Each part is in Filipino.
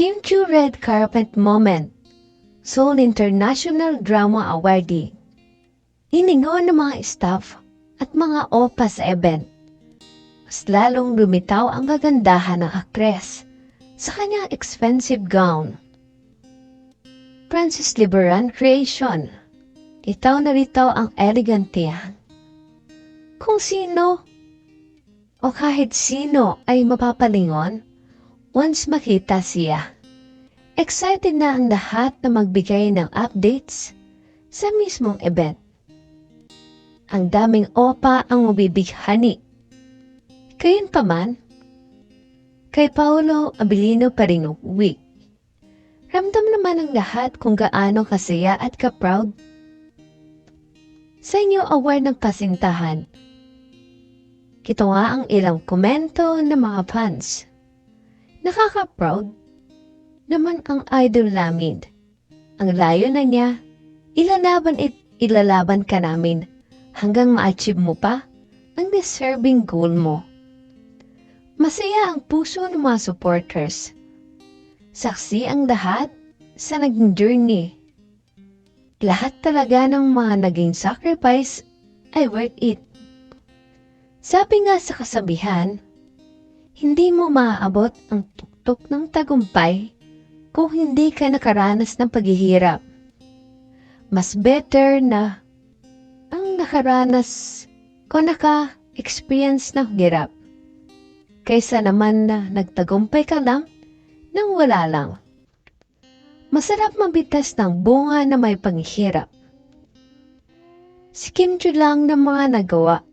Kim Chu Red Carpet Moment Seoul International Drama Awardee Hiningon ng mga staff at mga opa sa event. Mas lalong lumitaw ang kagandahan ng aktres sa kanyang expensive gown. Francis Liberan Creation Itaw na ritaw ang elegantiya. Kung sino o kahit sino ay mapapalingon once makita siya. Excited na ang lahat na magbigay ng updates sa mismong event. Ang daming opa ang mabibighani. Kayun pa man, kay Paolo Abilino pa rin uwi. Ramdam naman ng lahat kung gaano kasaya at ka-proud sa inyo award ng pasintahan. Kito nga ang ilang komento ng mga fans. Nakaka-proud naman ang idol namin. Ang layo na niya, ilalaban it ilalaban ka namin hanggang ma-achieve mo pa ang deserving goal mo. Masaya ang puso ng mga supporters. Saksi ang lahat sa naging journey. Lahat talaga ng mga naging sacrifice ay worth it. Sabi nga sa kasabihan, hindi mo maaabot ang tuktok ng tagumpay kung hindi ka nakaranas ng paghihirap. Mas better na ang nakaranas o naka-experience ng hirap kaysa naman na nagtagumpay ka lang nang wala lang. Masarap mabitas ng bunga na may panghihirap. Si Kim Chu lang ng mga nagawa.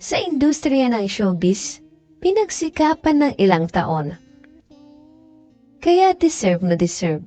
Sa industriya ng showbiz, pinagsikapan ng ilang taon. Kaya deserve na deserve